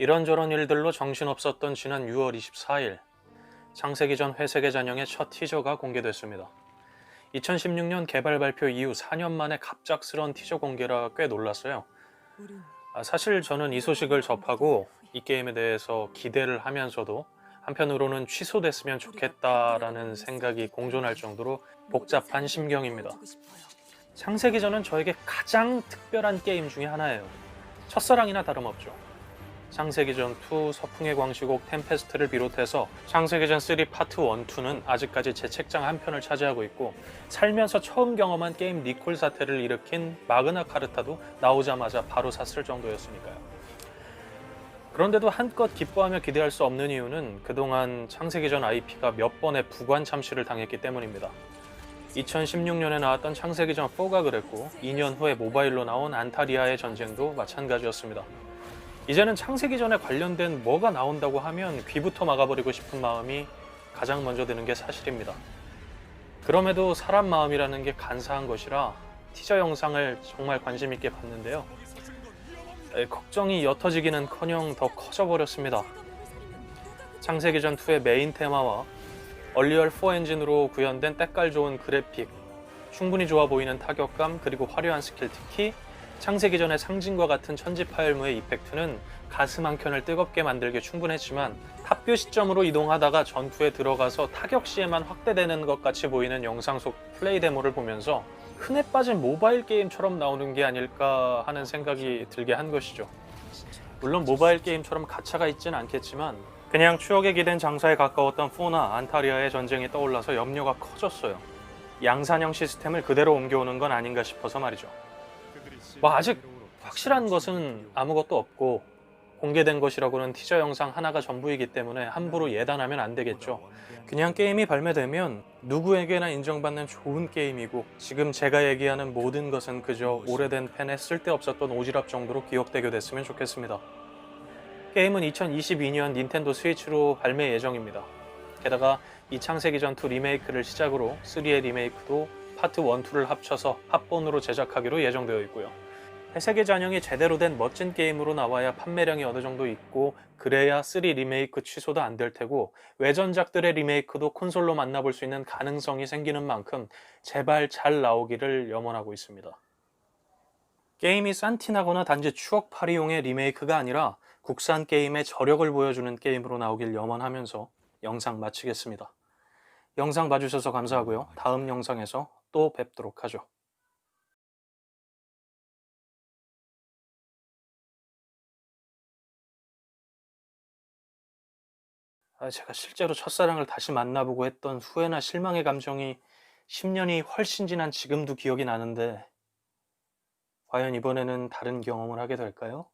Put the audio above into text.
이런저런 일들로 정신없었던 지난 6월 24일 창세기 전 회색의 잔영의 첫 티저가 공개됐습니다. 2016년 개발 발표 이후 4년 만에 갑작스런 티저 공개라 꽤 놀랐어요. 아, 사실 저는 이 소식을 접하고 이 게임에 대해서 기대를 하면서도 한편으로는 취소됐으면 좋겠다라는 생각이 공존할 정도로 복잡한 심경입니다. 창세기 전은 저에게 가장 특별한 게임 중에 하나예요. 첫사랑이나 다름없죠. 창세기전 2, 서풍의 광시곡 템페스트를 비롯해서 창세기전 3 파트 1, 2는 아직까지 제 책장 한 편을 차지하고 있고 살면서 처음 경험한 게임 니콜 사태를 일으킨 마그나 카르타도 나오자마자 바로 샀을 정도였으니까요. 그런데도 한껏 기뻐하며 기대할 수 없는 이유는 그동안 창세기전 IP가 몇 번의 부관 참시를 당했기 때문입니다. 2016년에 나왔던 창세기전 4가 그랬고 2년 후에 모바일로 나온 안타리아의 전쟁도 마찬가지였습니다. 이제는 창세기 전에 관련된 뭐가 나온다고 하면 귀부터 막아버리고 싶은 마음이 가장 먼저 드는 게 사실입니다. 그럼에도 사람 마음이라는 게 간사한 것이라 티저 영상을 정말 관심 있게 봤는데요. 에, 걱정이 옅어지기는커녕 더 커져버렸습니다. 창세기 전 2의 메인 테마와 얼리얼 4 엔진으로 구현된 때깔 좋은 그래픽, 충분히 좋아 보이는 타격감 그리고 화려한 스킬 특히 창세기 전의 상징과 같은 천지 파열무의 이펙트는 가슴 한 켠을 뜨겁게 만들게 충분했지만 탑뷰 시점으로 이동하다가 전투에 들어가서 타격 시에만 확대되는 것 같이 보이는 영상 속 플레이 데모를 보면서 흔해 빠진 모바일 게임처럼 나오는 게 아닐까 하는 생각이 들게 한 것이죠. 물론 모바일 게임처럼 가차가 있진 않겠지만 그냥 추억에 기댄 장사에 가까웠던 포나 안타리아의 전쟁이 떠올라서 염려가 커졌어요. 양산형 시스템을 그대로 옮겨오는 건 아닌가 싶어서 말이죠. 뭐 아직 확실한 것은 아무것도 없고 공개된 것이라고는 티저 영상 하나가 전부이기 때문에 함부로 예단하면 안 되겠죠. 그냥 게임이 발매되면 누구에게나 인정받는 좋은 게임이고 지금 제가 얘기하는 모든 것은 그저 오래된 팬의 쓸데없었던 오지랖 정도로 기억되게 됐으면 좋겠습니다. 게임은 2022년 닌텐도 스위치로 발매 예정입니다. 게다가 이 창세기전 2 리메이크를 시작으로 3의 리메이크도 파트 1, 2를 합쳐서 합본으로 제작하기로 예정되어 있고요. 해세계 잔영이 제대로 된 멋진 게임으로 나와야 판매량이 어느 정도 있고 그래야 3 리메이크 취소도 안 될 테고 외전작들의 리메이크도 콘솔로 만나볼 수 있는 가능성이 생기는 만큼 제발 잘 나오기를 염원하고 있습니다. 게임이 싼티나거나 단지 추억팔이용의 리메이크가 아니라 국산 게임의 저력을 보여주는 게임으로 나오길 염원하면서 영상 마치겠습니다. 영상 봐주셔서 감사하고요. 다음 영상에서 또 뵙도록 하죠. 아, 제가 실제로 첫사랑을 다시 만나보고 했던 후회나 실망의 감정이 10년이 훨씬 지난 지금도 기억이 나는데 과연 이번에는 다른 경험을 하게 될까요?